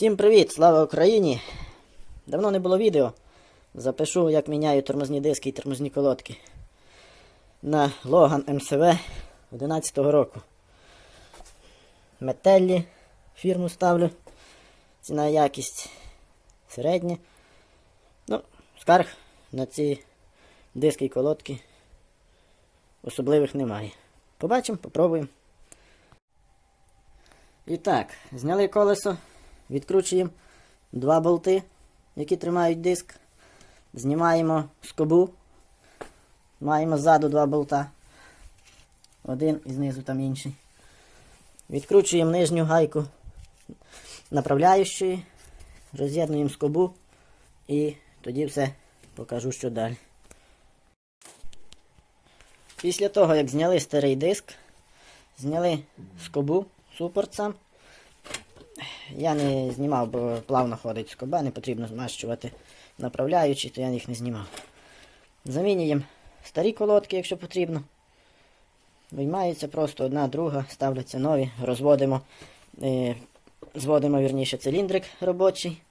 Всім привіт! Слава Україні! Давно не було відео. Запишу, як міняю тормозні диски і тормозні колодки на Logan MCV 11 року. Метеллі фірму ставлю. Ціна якість середня. Ну, скарг на ці диски і колодки особливих немає. Побачимо, попробуємо. І так, зняли колесо, відкручуємо два болти, які тримають диск. Знімаємо скобу. Маємо ззаду два болта. Один і знизу там інший. Відкручуємо нижню гайку направляючої, роз'єднуємо скобу і тоді все покажу, що далі. Після того, як зняли старий диск, зняли скобу, супорт сам. Я не знімав, бо плавно ходить скоба, не потрібно змащувати направляючі, то я їх не знімав. Замінюємо старі колодки, якщо потрібно. Виймаються просто одна, друга, ставляться нові, розводимо, е, зводимо вірніше циліндрик робочий,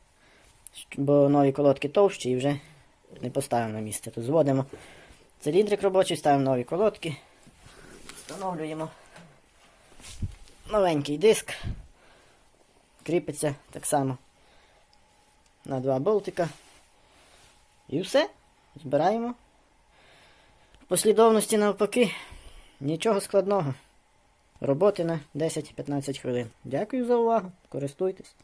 бо нові колодки товщі і вже не поставимо на місце. Тут зводимо циліндрик робочий, ставимо нові колодки, встановлюємо новенький диск. Кріпиться так само на два болтика. І все. Збираємо. В послідовності навпаки. Нічого складного. Роботи на 10-15 хвилин. Дякую за увагу. Користуйтесь.